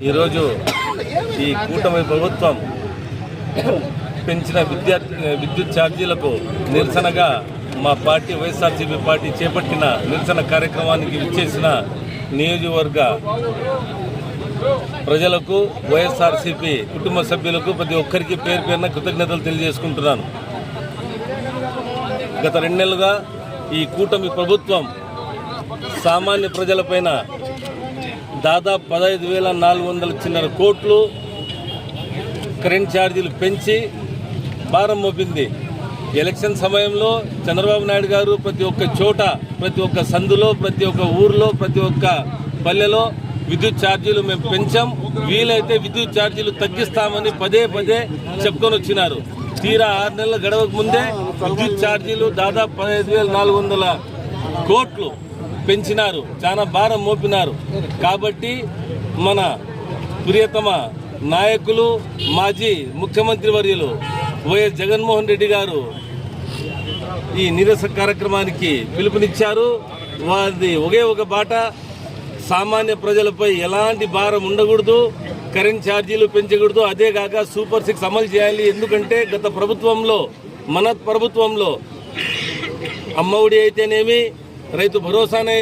ఈరోజు ఈ కూటమి ప్రభుత్వం పెంచిన విద్యార్థి విద్యుత్ ఛార్జీలకు నిరసనగా మా పార్టీ వైఎస్ఆర్సీపీ పార్టీ చేపట్టిన నిరసన కార్యక్రమానికి విచ్చేసిన నియోజకవర్గ ప్రజలకు వైఎస్ఆర్సీపీ కుటుంబ సభ్యులకు ప్రతి ఒక్కరికి పేరు పేరున కృతజ్ఞతలు తెలియజేసుకుంటున్నాను. గత రెండు నెలలుగా ఈ కూటమి ప్రభుత్వం సామాన్య ప్రజలపైన దాదాపు పదహైదు వేల నాలుగు వందల చిల్లర కోట్లు కరెంట్ ఛార్జీలు పెంచి భారం మోపింది. ఎలక్షన్ సమయంలో చంద్రబాబు నాయుడు గారు ప్రతి ఒక్క చోట ప్రతి ఒక్క సందులో ప్రతి ఒక్క ఊర్లో ప్రతి ఒక్క పల్లెలో విద్యుత్ ఛార్జీలు మేము పెంచాం. వీలైతే విద్యుత్ ఛార్జీలు తగ్గిస్తామని పదే పదే చెప్పుకొని వచ్చినారు. తీరా ఆరు నెలల గడవక ముందే విద్యుత్ ఛార్జీలు దాదాపు పదహైదు వేల నాలుగు వందల కోట్లు పెంచినారు చాలా భారం మోపినారు. కాబట్టి మన ప్రియతమ నాయకులు మాజీ ముఖ్యమంత్రి వర్యులు వైఎస్ జగన్మోహన్ రెడ్డి గారు ఈ నిరస కార్యక్రమానికి పిలుపునిచ్చారు. వారిది ఒకే ఒక బాట సామాన్య ప్రజలపై ఎలాంటి భారం ఉండకూడదు కరెంట్ ఛార్జీలు పెంచకూడదు. అదే కాక సూపర్ సిక్స్ అమలు చేయాలి. ఎందుకంటే గత ప్రభుత్వంలో మన ప్రభుత్వంలో అమ్మఒడి అయితేనేమి రైతు భరోసానే